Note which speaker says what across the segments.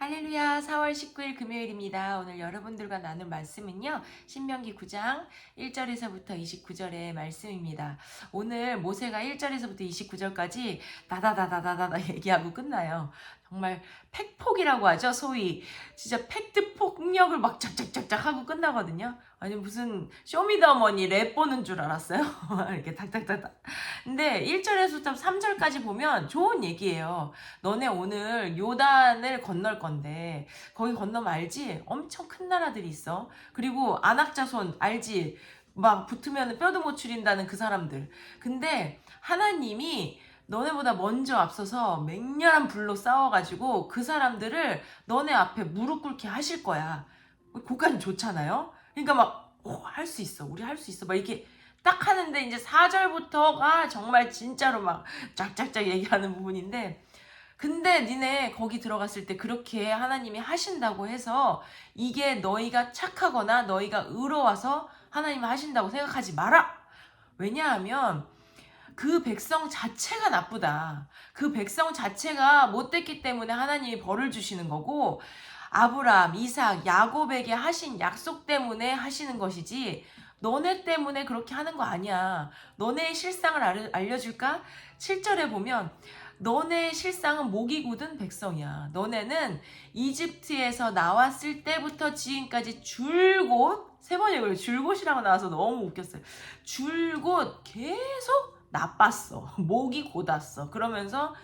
Speaker 1: 할렐루야 4월 19일 금요일입니다. 오늘 여러분들과 나눌 말씀은요. 신명기 9장 1절에서부터 29절의 말씀입니다. 오늘 모세가 1절에서부터 29절까지 다다다다다다 얘기하고 끝나요. 정말 팩폭이라고 하죠. 소위 진짜 팩트 폭력을 막 짝짝짝짝 하고 끝나거든요. 아니 무슨 쇼미더머니 랩 보는 줄 알았어요. 이렇게 탁탁탁탁. 근데 1절에서부터 3절까지 보면 좋은 얘기예요. 너네 오늘 요단을 건널 건데 거기 건너면 알지? 엄청 큰 나라들이 있어. 그리고 안악자손 알지? 막 붙으면 뼈도 못 추린다는 그 사람들. 근데 하나님이 너네보다 먼저 앞서서 맹렬한 불로 싸워가지고 그 사람들을 너네 앞에 무릎 꿇게 하실 거야. 고까지 좋잖아요? 그러니까 막, 할 수 있어. 우리 할 수 있어. 막 이렇게 딱 하는데 이제 4절부터가 정말 진짜로 막 쫙쫙쫙 얘기하는 부분인데 근데 니네 거기 들어갔을 때 그렇게 하나님이 하신다고 해서 이게 너희가 착하거나 너희가 의로워서 하나님 하신다고 생각하지 마라. 왜냐하면 그 백성 자체가 나쁘다. 그 백성 자체가 못됐기 때문에 하나님이 벌을 주시는 거고 아브라함, 이삭, 야곱에게 하신 약속 때문에 하시는 것이지 너네 때문에 그렇게 하는 거 아니야. 너네의 실상을 알려, 알려줄까? 7절에 보면 너네의 실상은 목이 굳은 백성이야. 너네는 이집트에서 나왔을 때부터 지금까지 줄곧 세 번이에요. 그래요. 줄곧이라고 나와서 너무 웃겼어요. 줄곧 계속 나빴어. 목이 곧았어. 그러면서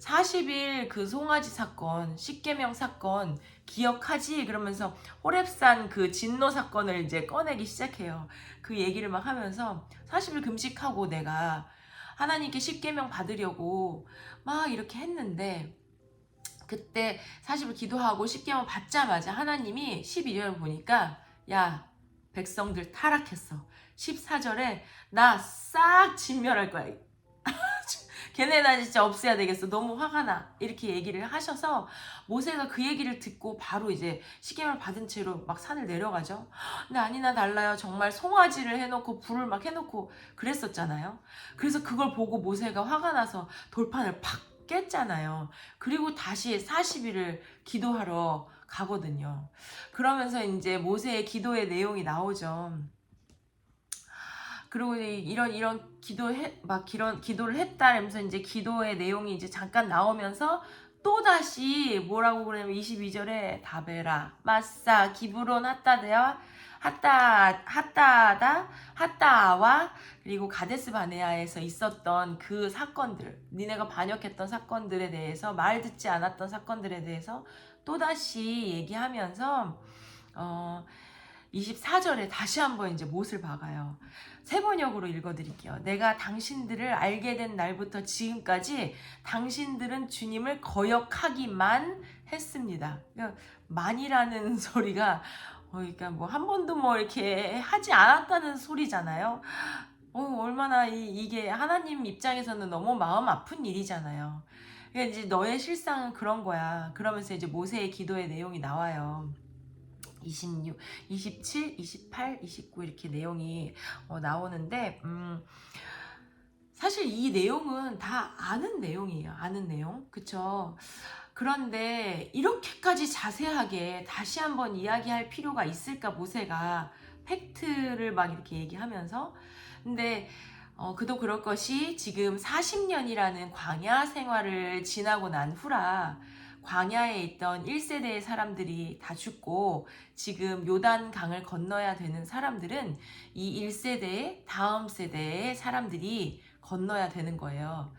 Speaker 1: 40일 그 송아지 사건, 십계명 사건 기억하지? 그러면서 호랩산 그 진노 사건을 이제 꺼내기 시작해요. 그 얘기를 막 하면서 40일 금식하고 내가 하나님께 십계명 받으려고 막 이렇게 했는데 그때 40일 기도하고 십계명 받자마자 하나님이 12절 보니까 야 백성들 타락했어. 14절에 나 싹 진멸할 거야. 걔네 나 진짜 없애야 되겠어. 너무 화가 나. 이렇게 얘기를 하셔서 모세가 그 얘기를 듣고 바로 이제 시계를 받은 채로 막 산을 내려가죠. 근데 아니나 달라요. 정말 송아지를 해놓고 불을 막 해놓고 그랬었잖아요. 그래서 그걸 보고 모세가 화가 나서 돌판을 팍 깼잖아요. 그리고 다시 40일을 기도하러 가거든요. 그러면서 이제 모세의 기도의 내용이 나오죠. 그리고 이런 이런 기도해 막 이런 기도를 했다면서 이제 기도의 내용이 이제 잠깐 나오면서 또 다시 뭐라고 그러냐면 22절에 다베라 마사 기브론 핫다데와 핫다 핫다다 핫다와 그리고 가데스 바네아에서 있었던 그 사건들 니네가 반역했던 사건들에 대해서 말 듣지 않았던 사건들에 대해서 또 다시 얘기하면서 어 24절에 다시 한번 이제 못을 박아요. 세 번역으로 읽어드릴게요. 내가 당신들을 알게 된 날부터 지금까지 당신들은 주님을 거역하기만 했습니다. 그러니까 만이라는 소리가 어, 그러니까 뭐 한 번도 뭐 이렇게 하지 않았다는 소리잖아요. 어, 얼마나 이, 이게 하나님 입장에서는 너무 마음 아픈 일이잖아요. 그러니까 이제 너의 실상은 그런 거야. 그러면서 이제 모세의 기도의 내용이 나와요. 26, 27, 28, 29 이렇게 내용이 어, 나오는데 음, 사실 이 내용은 다 아는 내용이에요. 아는 내용. 그쵸? 그런데 이렇게까지 자세하게 다시 한번 이야기할 필요가 있을까 모세가 팩트를 막 이렇게 얘기하면서 근데 어, 그도 그럴 것이 지금 40년이라는 광야 생활을 지나고 난 후라 광야에 있던 1세대의 사람들이 다 죽고 지금 요단 강을 건너야 되는 사람들은 이 1세대 다음 세대의 사람들이 건너야 되는 거예요.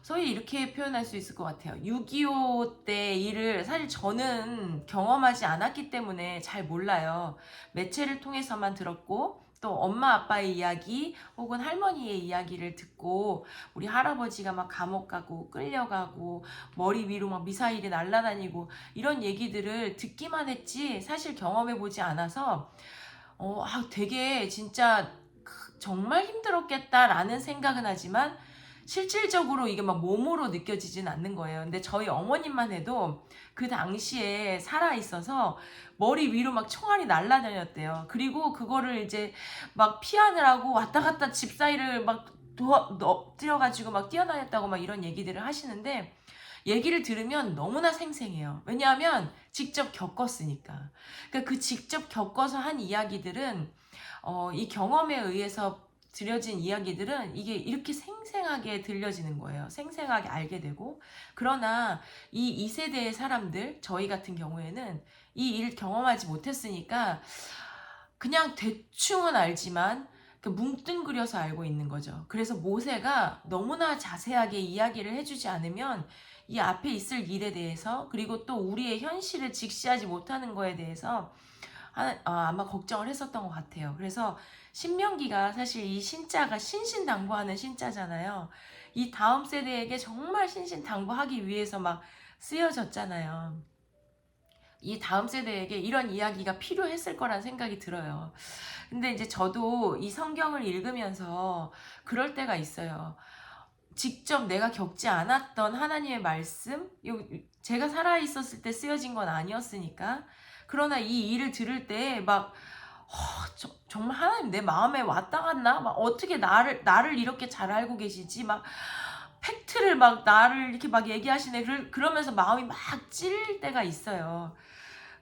Speaker 1: 소위 이렇게 표현할 수 있을 것 같아요. 6.25 때 일을 사실 저는 경험하지 않았기 때문에 잘 몰라요. 매체를 통해서만 들었고 또 엄마 아빠의 이야기 혹은 할머니의 이야기를 듣고 우리 할아버지가 막 감옥 가고 끌려가고 머리 위로 막 미사일이 날아다니고 이런 얘기들을 듣기만 했지 사실 경험해 보지 않아서 어, 아, 되게 진짜 정말 힘들었겠다라는 생각은 하지만 실질적으로 이게 막 몸으로 느껴지진 않는 거예요. 근데 저희 어머님만 해도 그 당시에 살아 있어서 머리 위로 막 총알이 날라다녔대요. 그리고 그거를 이제 막 피하느라고 왔다 갔다 집 사이를 막 도와, 엎드려가지고 막 뛰어다녔다고 막 이런 얘기들을 하시는데 얘기를 들으면 너무나 생생해요. 왜냐하면 직접 겪었으니까. 그러니까 그 직접 겪어서 한 이야기들은 어, 이 경험에 의해서 들려진 이야기들은 이게 이렇게 생생하게 들려지는 거예요. 생생하게 알게 되고. 그러나 이 2세대의 사람들, 저희 같은 경우에는 이 일 경험하지 못했으니까 그냥 대충은 알지만 그 뭉뚱그려서 알고 있는 거죠. 그래서 모세가 너무나 자세하게 이야기를 해주지 않으면 이 앞에 있을 일에 대해서 그리고 또 우리의 현실을 직시하지 못하는 거에 대해서 하- 아, 아마 걱정을 했었던 것 같아요. 그래서 신명기가 사실 이 신자가 신신당부하는 신자잖아요. 이 다음 세대에게 정말 신신당부하기 위해서 막 쓰여졌잖아요. 이 다음 세대에게 이런 이야기가 필요했을 거란 생각이 들어요. 근데 이제 저도 이 성경을 읽으면서 그럴 때가 있어요. 직접 내가 겪지 않았던 하나님의 말씀, 요- 제가 살아있었을 때 쓰여진 건 아니었으니까. 그러나 이 일을 들을 때 막, 어, 저- 정말 하나님 내 마음에 왔다 갔나? 막 어떻게 나를, 나를 이렇게 잘 알고 계시지? 막, 팩트를 막 나를 이렇게 막 얘기하시네. 그러- 그러면서 마음이 막 찔릴 때가 있어요.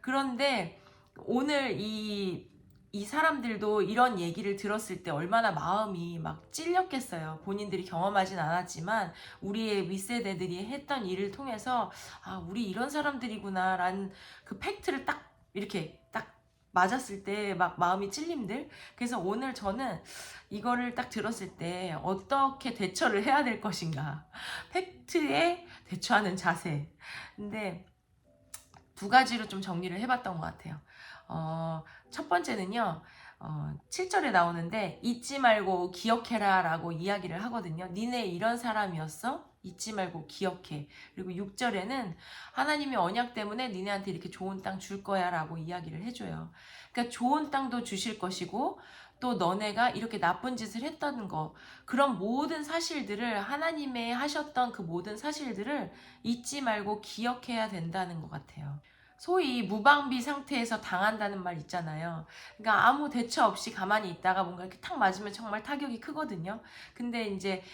Speaker 1: 그런데 오늘 이, 이 사람들도 이런 얘기를 들었을 때 얼마나 마음이 막 찔렸겠어요. 본인들이 경험하진 않았지만 우리의 윗세대들이 했던 일을 통해서 아, 우리 이런 사람들이구나라는 그 팩트를 딱 이렇게 딱 맞았을 때 막 마음이 찔림들. 그래서 오늘 저는 이거를 딱 들었을 때 어떻게 대처를 해야 될 것인가. 팩트에 대처하는 자세. 근데 두 가지로 좀 정리를 해봤던 것 같아요. 어, 첫 번째는요, 어, 7절에 나오는데, 잊지 말고 기억해라 라고 이야기를 하거든요. 니네 이런 사람이었어? 잊지 말고 기억해. 그리고 6절에는 하나님의 언약 때문에 니네한테 이렇게 좋은 땅 줄 거야 라고 이야기를 해줘요. 그러니까 좋은 땅도 주실 것이고, 또 너네가 이렇게 나쁜 짓을 했다는 거, 그런 모든 사실들을 하나님의 하셨던 그 모든 사실들을 잊지 말고 기억해야 된다는 것 같아요. 소위 무방비 상태에서 당한다는 말 있잖아요. 그러니까 아무 대처 없이 가만히 있다가 뭔가 이렇게 탁 맞으면 정말 타격이 크거든요. 근데 이제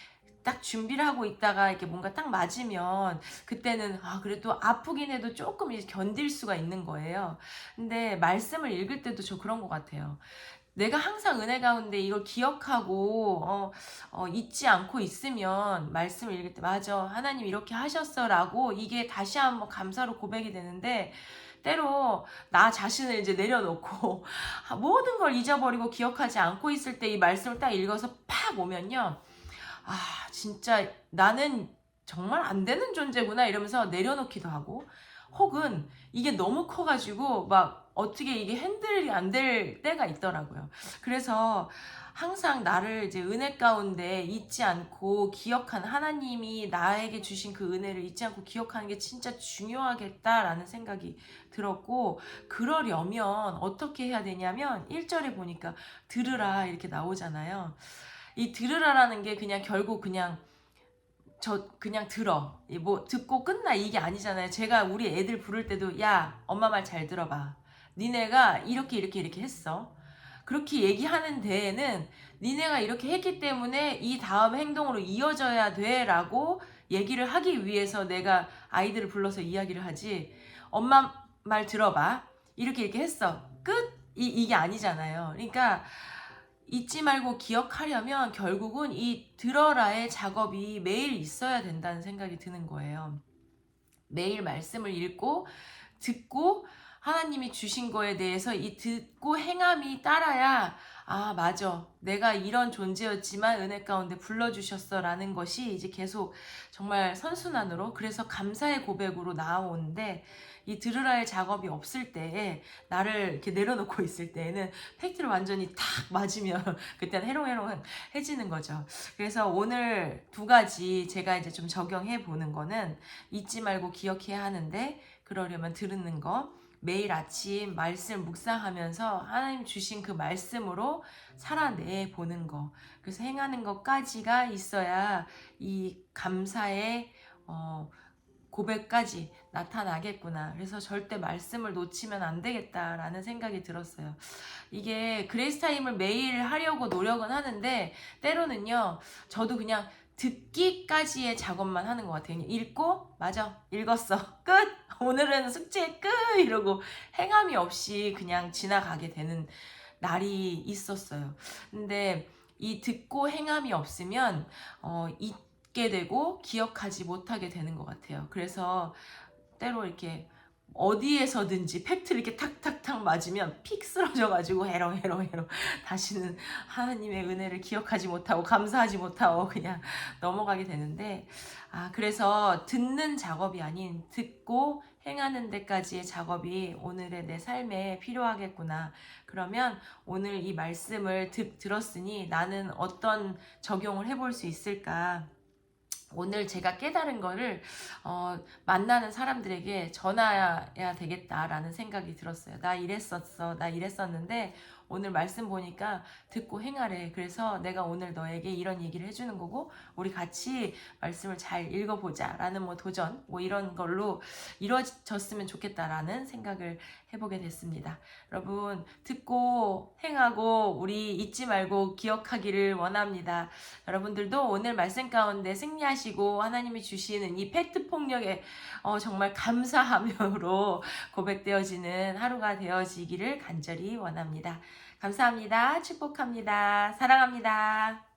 Speaker 1: 딱 준비를 하고 있다가 이렇게 뭔가 딱 맞으면 그때는 아 그래도 아프긴 해도 조금 이제 견딜 수가 있는 거예요. 근데 말씀을 읽을 때도 저 그런 것 같아요. 내가 항상 은혜 가운데 이걸 기억하고 어, 어, 잊지 않고 있으면 말씀을 읽을 때 맞아 하나님 이렇게 하셨어라고 이게 다시 한번 감사로 고백이 되는데 때로 나 자신을 이제 내려놓고 모든 걸 잊어버리고 기억하지 않고 있을 때 이 말씀을 딱 읽어서 팍 오면요 아 진짜 나는 정말 안 되는 존재구나 이러면서 내려놓기도 하고 혹은 이게 너무 커가지고 막 어떻게 이게 핸들이 안 될 때가 있더라고요. 그래서 항상 나를 이제 은혜 가운데 잊지 않고 기억한 하나님이 나에게 주신 그 은혜를 잊지 않고 기억하는 게 진짜 중요하겠다라는 생각이 들었고 그러려면 어떻게 해야 되냐면 1절에 보니까 들으라 이렇게 나오잖아요. 이 들으라라는 게 그냥 결국 그냥 저 그냥 들어. 이뭐 듣고 끝나 이게 아니잖아요. 제가 우리 애들 부를 때도 야 엄마 말 잘 들어봐. 니네가 이렇게 이렇게 이렇게 했어. 그렇게 얘기하는 데에는 니네가 이렇게 했기 때문에 이 다음 행동으로 이어져야 돼 라고 얘기를 하기 위해서 내가 아이들을 불러서 이야기를 하지. 엄마 말 들어봐. 이렇게 이렇게 했어. 끝? 이, 이게 아니잖아요. 그러니까 잊지 말고 기억하려면 결국은 이 들어라의 작업이 매일 있어야 된다는 생각이 드는 거예요. 매일 말씀을 읽고 듣고 하나님이 주신 거에 대해서 이 듣고 행함이 따라야 아 맞아 내가 이런 존재였지만 은혜 가운데 불러주셨어 라는 것이 이제 계속 정말 선순환으로 그래서 감사의 고백으로 나아오는데 이 들으라의 작업이 없을 때에 나를 이렇게 내려놓고 있을 때에는 팩트를 완전히 탁 맞으면 그때는 해롱해롱해지는 거죠. 그래서 오늘 두 가지 제가 이제 좀 적용해 보는 거는 잊지 말고 기억해야 하는데 그러려면 들은 거 매일 아침 말씀 묵상하면서 하나님 주신 그 말씀으로 살아내 보는 거 그래서 행하는 것까지가 있어야 이 감사의 어, 고백까지 나타나겠구나. 그래서 절대 말씀을 놓치면 안 되겠다라는 생각이 들었어요. 이게 그레이스 타임을 매일 하려고 노력은 하는데 때로는요, 저도 그냥 듣기까지의 작업만 하는 것 같아요. 읽고, 맞아, 읽었어. 끝! 오늘은 숙제 끝! 이러고 행함이 없이 그냥 지나가게 되는 날이 있었어요. 근데 이 듣고 행함이 없으면, 어, 잊게 되고 기억하지 못하게 되는 것 같아요. 그래서 때로 이렇게 어디에서든지 팩트를 이렇게 탁탁탁 맞으면 픽 쓰러져가지고 해롱해롱해롱 다시는 하나님의 은혜를 기억하지 못하고 감사하지 못하고 그냥 넘어가게 되는데 아 그래서 듣는 작업이 아닌 듣고 행하는 데까지의 작업이 오늘의 내 삶에 필요하겠구나. 그러면 오늘 이 말씀을 듣, 들었으니 나는 어떤 적용을 해볼 수 있을까? 오늘 제가 깨달은 거를 어, 만나는 사람들에게 전해야 되겠다라는 생각이 들었어요. 나 이랬었어. 나 이랬었는데 오늘 말씀 보니까 듣고 행하래. 그래서 내가 오늘 너에게 이런 얘기를 해주는 거고 우리 같이 말씀을 잘 읽어보자 라는 뭐 도전 뭐 이런 걸로 이루어졌으면 좋겠다라는 생각을 해보게 됐습니다. 여러분 듣고 행하고 우리 잊지 말고 기억하기를 원합니다. 여러분들도 오늘 말씀 가운데 승리하시고 하나님이 주시는 이 팩트 폭력에 어, 정말 감사함으로 고백되어지는 하루가 되어지기를 간절히 원합니다. 감사합니다. 축복합니다. 사랑합니다.